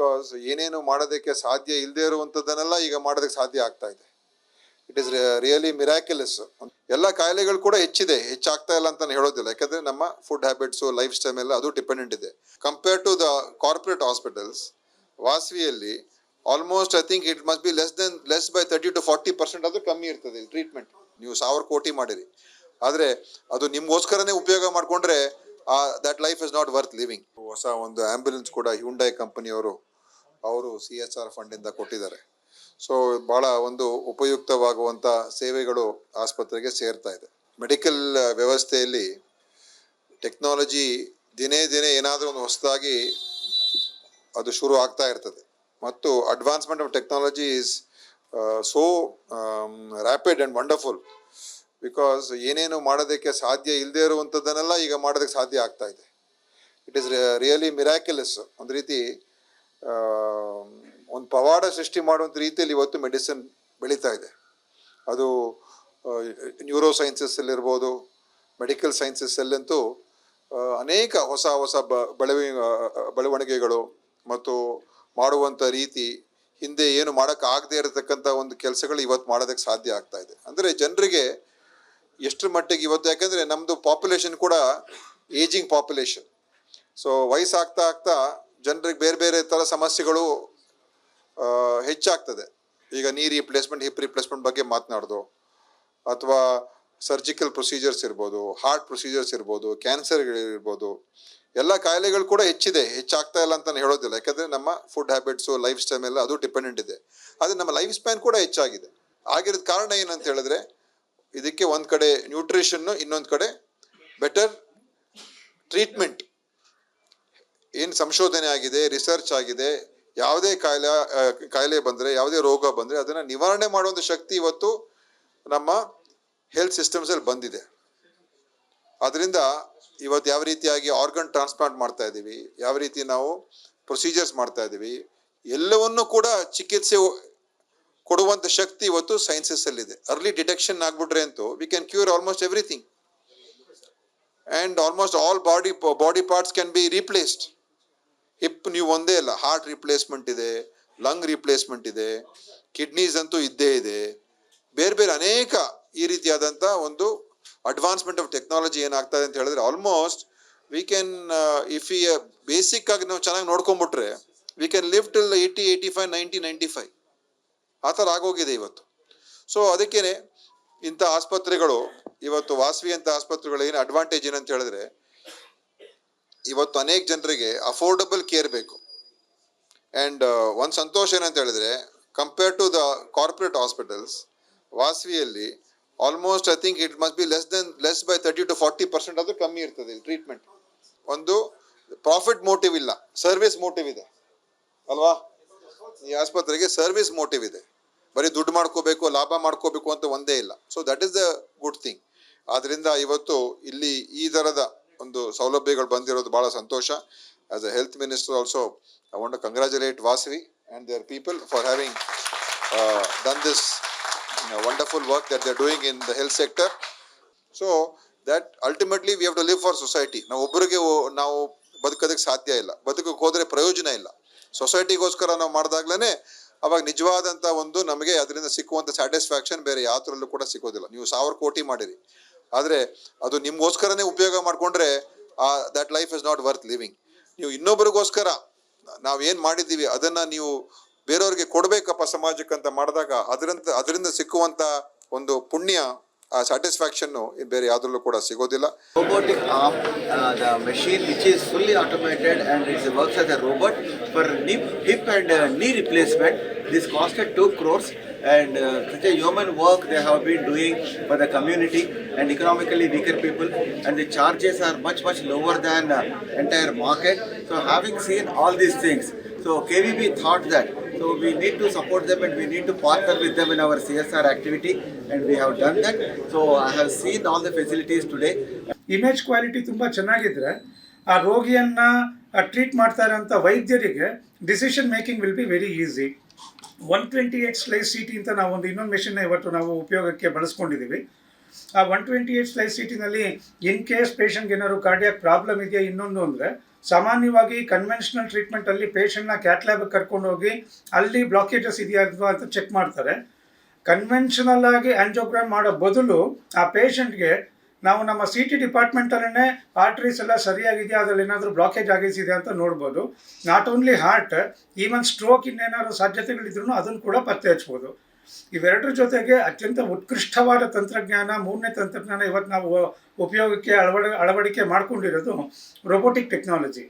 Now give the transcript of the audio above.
Because ಏನೇನು ಮಾಡೋದಕ್ಕೆ ಸಾಧ್ಯ ಇಲ್ಲದೆ ಇರುವಂಥದ್ದನ್ನೆಲ್ಲ ಈಗ ಮಾಡೋದಕ್ಕೆ ಸಾಧ್ಯ ಆಗ್ತಾ ಇದೆ. ಇಟ್ ಇಸ್ ರಿಯಲಿ ಮಿರಾಕ್ಯುಲಸ್ ಎಲ್ಲ ಕಾಯಿಲೆಗಳು ಕೂಡ ಹೆಚ್ಚಿದೆ, ಹೆಚ್ಚಾಗ್ತಾ ಇಲ್ಲ ಅಂತ ಹೇಳೋದಿಲ್ಲ. ಯಾಕಂದ್ರೆ ನಮ್ಮ ಫುಡ್ ಹ್ಯಾಬಿಟ್ಸು ಲೈಫ್ ಸ್ಟೈಲ್ ಎಲ್ಲ ಅದು ಡಿಪೆಂಡೆಂಟ್ ಇದೆ. Compare to the corporate hospitals ವಾಸವಿಯಲ್ಲಿ almost I think it must be less then less by thirty to forty percent ಅದು ಕಮ್ಮಿ ಇರ್ತದೆ ಟ್ರೀಟ್ಮೆಂಟ್ ನೀವು ಸಾವಿರ ಕೋಟಿ ಮಾಡಿರಿ. ಆದರೆ ಅದು ನಿಮ್ಗೋಸ್ಕರನೇ ಉಪಯೋಗ ಮಾಡಿಕೊಂಡ್ರೆ that life is not worth living ಹೊಸ ಒಂದು ಆಂಬ್ಯುಲೆನ್ಸ್ ಕೂಡ ಹ್ಯುಂಡೈ ಕಂಪನಿಯವರು ಅವರು ಸಿ ಎಸ್ ಆರ್ ಫಂಡಿಂದ ಕೊಟ್ಟಿದ್ದಾರೆ. ಸೊ ಭಾಳ ಒಂದು ಉಪಯುಕ್ತವಾಗುವಂಥ ಸೇವೆಗಳು ಆಸ್ಪತ್ರೆಗೆ ಸೇರ್ತಾ ಇದೆ. ಮೆಡಿಕಲ್ ವ್ಯವಸ್ಥೆಯಲ್ಲಿ ಟೆಕ್ನಾಲಜಿ ದಿನೇ ದಿನೇ ಏನಾದರೂ ಒಂದು ಹೊಸದಾಗಿ ಅದು ಶುರು ಆಗ್ತಾ ಇರ್ತದೆ. ಮತ್ತು advancement of technology is so rapid and wonderful because ಏನೇನು ಮಾಡೋದಕ್ಕೆ ಸಾಧ್ಯ ಇಲ್ಲದೇ ಇರುವಂಥದ್ದನ್ನೆಲ್ಲ ಈಗ ಮಾಡೋದಕ್ಕೆ ಸಾಧ್ಯ ಆಗ್ತಾ ಇದೆ. ಇಟ್ ಈಸ್ ರಿಯಲಿ ಮಿರಾಕ್ಯುಲಸ್ ಒಂದು ರೀತಿ ಒಂದು ಪವಾಡ ಸೃಷ್ಟಿ ಮಾಡುವಂಥ ರೀತಿಯಲ್ಲಿ ಇವತ್ತು ಮೆಡಿಸಿನ್ ಬೆಳೀತಾ ಇದೆ. ಅದು ನ್ಯೂರೋ ಸೈನ್ಸಸ್ಸಲ್ಲಿರ್ಬೋದು ಮೆಡಿಕಲ್ ಸೈನ್ಸಸ್ಸಲ್ಲಂತೂ ಅನೇಕ ಹೊಸ ಹೊಸ ಬ, ಬೆಳವಿ ಬೆಳವಣಿಗೆಗಳು ಮತ್ತು ಮಾಡುವಂಥ ರೀತಿ ಹಿಂದೆ ಏನು ಮಾಡೋಕ್ಕಾಗದೇ ಇರತಕ್ಕಂಥ ಒಂದು ಕೆಲಸಗಳು ಇವತ್ತು ಮಾಡೋದಕ್ಕೆ ಸಾಧ್ಯ ಆಗ್ತಾ ಇದೆ. ಅಂದರೆ ಜನರಿಗೆ ಎಷ್ಟರ ಮಟ್ಟಿಗೆ ಇವತ್ತು, ಯಾಕಂದರೆ ನಮ್ಮದು ಪಾಪ್ಯುಲೇಷನ್ ಕೂಡ ಏಜಿಂಗ್ ಪಾಪ್ಯುಲೇಷನ್ ಸೊ ವಯಸ್ಸಾಗ್ತಾ ಆಗ್ತಾ ಜನರಿಗೆ ಬೇರೆ ಬೇರೆ ಥರ ಸಮಸ್ಯೆಗಳು ಹೆಚ್ಚಾಗ್ತದೆ. ಈಗ ನೀ ರಿಪ್ಲೇಸ್ಮೆಂಟ್ ಹಿಪ್ ರಿಪ್ಲೇಸ್ಮೆಂಟ್ ಬಗ್ಗೆ ಮಾತನಾಡೋದು. ಅಥವಾ ಸರ್ಜಿಕಲ್ ಪ್ರೊಸೀಜರ್ಸ್ ಇರ್ಬೋದು ಹಾರ್ಟ್ ಪ್ರೊಸೀಜರ್ಸ್ ಇರ್ಬೋದು ಕ್ಯಾನ್ಸರ್ಗಳಿರ್ಬೋದು ಎಲ್ಲ ಕಾಯಿಲೆಗಳು ಕೂಡ ಹೆಚ್ಚಿದೆ, ಹೆಚ್ಚಾಗ್ತಾ ಇಲ್ಲ ಅಂತ ಹೇಳೋದಿಲ್ಲ. ಯಾಕಂದರೆ ನಮ್ಮ ಫುಡ್ ಹ್ಯಾಬಿಟ್ಸು ಲೈಫ್ ಸ್ಟೈಲ್ ಎಲ್ಲ ಅದು ಡಿಪೆಂಡೆಂಟ್ ಇದೆ. ಆದರೆ ನಮ್ಮ ಲೈಫ್ ಸ್ಪ್ಯಾನ್ ಕೂಡ ಹೆಚ್ಚಾಗಿದೆ. ಆಗಿರೋದು ಕಾರಣ ಏನಂತ ಹೇಳಿದ್ರೆ, ಇದಕ್ಕೆ ಒಂದು ಕಡೆ ನ್ಯೂಟ್ರಿಷನ್ನು ಇನ್ನೊಂದು ಕಡೆ ಬೆಟರ್ ಟ್ರೀಟ್ಮೆಂಟ್ ಸಂಶೋಧನೆ ಆಗಿದೆ ರಿಸರ್ಚ್ ಆಗಿದೆ, ಯಾವುದೇ ಕಾಯಿಲೆ ಕಾಯಿಲೆ ಬಂದರೆ, ಯಾವುದೇ ರೋಗ ಬಂದರೆ ಅದನ್ನು ನಿವಾರಣೆ ಮಾಡುವಂಥ ಶಕ್ತಿ ಇವತ್ತು ನಮ್ಮ ಹೆಲ್ತ್ ಸಿಸ್ಟಮ್ಸಲ್ಲಿ ಬಂದಿದೆ. ಅದರಿಂದ ಇವತ್ತು ಯಾವ ರೀತಿಯಾಗಿ ಆರ್ಗನ್ ಟ್ರಾನ್ಸ್ಪ್ಲಾಂಟ್ ಮಾಡ್ತಾ ಇದ್ದೀವಿ ಯಾವ ರೀತಿ ನಾವು ಪ್ರೊಸೀಜರ್ಸ್ ಮಾಡ್ತಾ ಇದ್ದೀವಿ ಎಲ್ಲವನ್ನೂ ಕೂಡ ಚಿಕಿತ್ಸೆ ಕೊಡುವಂಥ ಶಕ್ತಿ ಇವತ್ತು ಸೈನ್ಸಸ್ಸಲ್ಲಿದೆ ಅರ್ಲಿ ಡಿಟೆಕ್ಷನ್ ಆಗ್ಬಿಟ್ರೆ ಅಂತೂ we can cure almost everything and almost all body body parts can be replaced hip ನೀವು ಒಂದೇ ಇಲ್ಲ ಹಾರ್ಟ್ ರಿಪ್ಲೇಸ್ಮೆಂಟ್ ಇದೆ ಲಂಗ್ ರಿಪ್ಲೇಸ್ಮೆಂಟ್ ಇದೆ ಕಿಡ್ನೀಸ್ ಅಂತೂ ಇದ್ದೇ ಇದೆ. ಬೇರೆ ಬೇರೆ ಅನೇಕ ಈ ರೀತಿಯಾದಂಥ ಒಂದು ಅಡ್ವಾನ್ಸ್ಮೆಂಟ್ ಆಫ್ ಟೆಕ್ನಾಲಜಿ ಏನಾಗ್ತದೆ ಅಂತ ಹೇಳಿದ್ರೆ ಆಲ್ಮೋಸ್ಟ್ ವಿ ಕ್ಯಾನ್ ಇಫ್ ಇ ಬೇಸಿಕ್ ಆಗಿ ನಾವು ಚೆನ್ನಾಗಿ ನೋಡ್ಕೊಂಬಿಟ್ರೆ we can live till eighty eighty five ninety ninety five ಆ ಥರ ಆಗೋಗಿದೆ ಇವತ್ತು. ಸೊ ಅದಕ್ಕೇನೆ ಇಂಥ ಆಸ್ಪತ್ರೆಗಳು, ಇವತ್ತು ವಾಸವಿ ಅಂತ ಆಸ್ಪತ್ರೆಗಳು ಏನು ಅಡ್ವಾಂಟೇಜ್ ಏನಂತ ಹೇಳಿದ್ರೆ ಇವತ್ತು ಅನೇಕ ಜನರಿಗೆ ಅಫೋರ್ಡಬಲ್ ಕೇರ್ ಬೇಕು. ಆ್ಯಂಡ್ ಒಂದು ಸಂತೋಷ ಏನಂತ ಹೇಳಿದ್ರೆ compare to the corporate hospitals ವಾಸವಿಯಲ್ಲಿ almost I think it must be less then less by thirty to forty percent ಆದರೂ ಕಮ್ಮಿ ಇರ್ತದೆ ಟ್ರೀಟ್ಮೆಂಟ್ ಒಂದು ಪ್ರಾಫಿಟ್ ಮೋಟಿವ್ ಇಲ್ಲ ಸರ್ವಿಸ್ ಮೋಟಿವ್ ಇದೆ. ಅಲ್ವಾ? ಈ ಆಸ್ಪತ್ರೆಗೆ ಸರ್ವಿಸ್ ಮೋಟಿವ್ ಇದೆ. ಬರೀ ದುಡ್ಡು ಮಾಡ್ಕೋಬೇಕು, ಲಾಭ ಮಾಡ್ಕೋಬೇಕು ಅಂತ ಒಂದೇ ಇಲ್ಲ. So that is the good thing ಆದ್ರಿಂದ ಇವತ್ತು ಇಲ್ಲಿ ಈ ಥರದ ಒಂದು ಸೌಲಭ್ಯಗಳು ಬಂದಿರೋದು ಬಹಳ ಸಂತೋಷ. As a health minister also I want congratulate Vasavi and their people for having done this wonderful work that they doing in the health sector so that ultimately we have to live for society ನಾವು ಒಬ್ಬರಿಗೆ ನಾವು ಬದುಕೋದಕ್ಕೆ ಸಾಧ್ಯ ಇಲ್ಲ. ಬದುಕಕ್ಕೆ ಹೋದರೆ ಪ್ರಯೋಜನ ಇಲ್ಲ. ಸೊಸೈಟಿಗೋಸ್ಕರ ನಾವು ಮಾಡಿದಾಗ್ಲೇ ಅವಾಗ ನಿಜವಾದಂಥ ಒಂದು ನಮಗೆ ಅದರಿಂದ ಸಿಕ್ಕುವಂಥ ಸ್ಯಾಟಿಸ್ಫ್ಯಾಕ್ಷನ್ ಬೇರೆ ಯಾವ್ದ್ರಲ್ಲೂ ಕೂಡ ಸಿಗೋದಿಲ್ಲ. ನೀವು ಸಾವಿರ ಕೋಟಿ ಮಾಡಿರಿ. ಆದರೆ ಅದು ನಿಮಗೋಸ್ಕರನೇ ಉಪಯೋಗ ಮಾಡಿಕೊಂಡ್ರೆ that life is not worth living ನೀವು ಇನ್ನೊಬ್ಬರಿಗೋಸ್ಕರ ನಾವೇನು ಮಾಡಿದ್ದೀವಿ ಅದನ್ನು ನೀವು ಬೇರೆಯವ್ರಿಗೆ ಕೊಡಬೇಕಪ್ಪ ಸಮಾಜಕ್ಕೆ ಅಂತ ಮಾಡಿದಾಗ ಅದರಿಂದ ಅದರಿಂದ ಸಿಕ್ಕುವಂಥ ಒಂದು ಪುಣ್ಯ ಆ ಸ್ಯಾಟಿಸ್ಫ್ಯಾಕ್ಷನ್ನು ಬೇರೆ ಯಾವುದ್ರಲ್ಲೂ ಕೂಡ ಸಿಗೋದಿಲ್ಲ. Robotic arm, the the machine which is fully automated and works works as a robot for hip, hip and ರಿಪ್ಲೇಸ್ಮೆಂಟ್. This costed 2 crores. And uh, such a human work they have been doing for the community and economically weaker people and the charges are much much lower than uh, entire market. So having seen all these things, so KVB thought that so we need to support them and we need to partner with them in our CSR activity and we have done that. So I have seen all the facilities today image quality ತುಂಬ ಚೆನ್ನಾಗಿದ್ರೆ ಆ ರೋಗಿಯನ್ನು treat ಮಾಡ್ತಾ ಇರೋಂಥ ವೈದ್ಯರಿಗೆ decision making will be very easy one twenty eight slice C T ಅಂತ ನಾವು ಒಂದು ಇನ್ನೊಂದು ಮೆಷಿನ್ನ ಇವತ್ತು ನಾವು ಉಪಯೋಗಕ್ಕೆ ಬಳಸ್ಕೊಂಡಿದ್ದೀವಿ. ಆ one twenty eight slice C ಟಿನಲ್ಲಿ in case ಪೇಷಂಟ್ಗೆ ಏನಾದ್ರು ಕಾರ್ಡಿಯಾಕ್ ಪ್ರಾಬ್ಲಮ್ ಇದೆಯಾ ಇನ್ನೊಂದು ಅಂದರೆ ಸಾಮಾನ್ಯವಾಗಿ ಕನ್ವೆನ್ಷನಲ್ ಟ್ರೀಟ್ಮೆಂಟಲ್ಲಿ ಪೇಷಂಟ್ನ ಕ್ಯಾಟ್ಲ್ಯಾಬ್ ಕರ್ಕೊಂಡು ಹೋಗಿ ಅಲ್ಲಿ ಬ್ಲಾಕೇಜಸ್ ಇದೆಯಾ ಅಥವಾ ಅಂತ ಚೆಕ್ ಮಾಡ್ತಾರೆ. ಕನ್ವೆನ್ಷನಲ್ ಆಗಿ ಆ್ಯಂಜೋಗ್ರಾಮ್ ಮಾಡೋ ಬದಲು ಆ ಪೇಷಂಟ್ಗೆ ನಾವು ನಮ್ಮ ಸಿ ಟಿ ಡಿಪಾರ್ಟ್ಮೆಂಟಲ್ಲೇ ಆರ್ಟ್ರೀಸ್ ಎಲ್ಲ ಸರಿಯಾಗಿದೆಯಾ, ಅದ್ರಲ್ಲಿ ಏನಾದರೂ ಬ್ಲಾಕೇಜ್ ಆಗಿಸಿದೆ ಅಂತ ನೋಡ್ಬೋದು. Not only heart even stroke ಇನ್ನೇನಾದ್ರು ಸಾಧ್ಯತೆಗಳಿದ್ರು ಅದನ್ನು ಕೂಡ ಪತ್ತೆ ಹಚ್ಬೋದು. ಇವೆರಡರ ಜೊತೆಗೆ ಅತ್ಯಂತ ಉತ್ಕೃಷ್ಟವಾದ ತಂತ್ರಜ್ಞಾನ, ಮೂರನೇ ತಂತ್ರಜ್ಞಾನ ಇವತ್ತು ನಾವು ಉಪಯೋಗಕ್ಕೆ ಅಳವಡ, ಅಳವಡಿಕೆ ಮಾಡ್ಕೊಂಡಿರೋದು ರೋಬೋಟಿಕ್ ಟೆಕ್ನಾಲಜಿ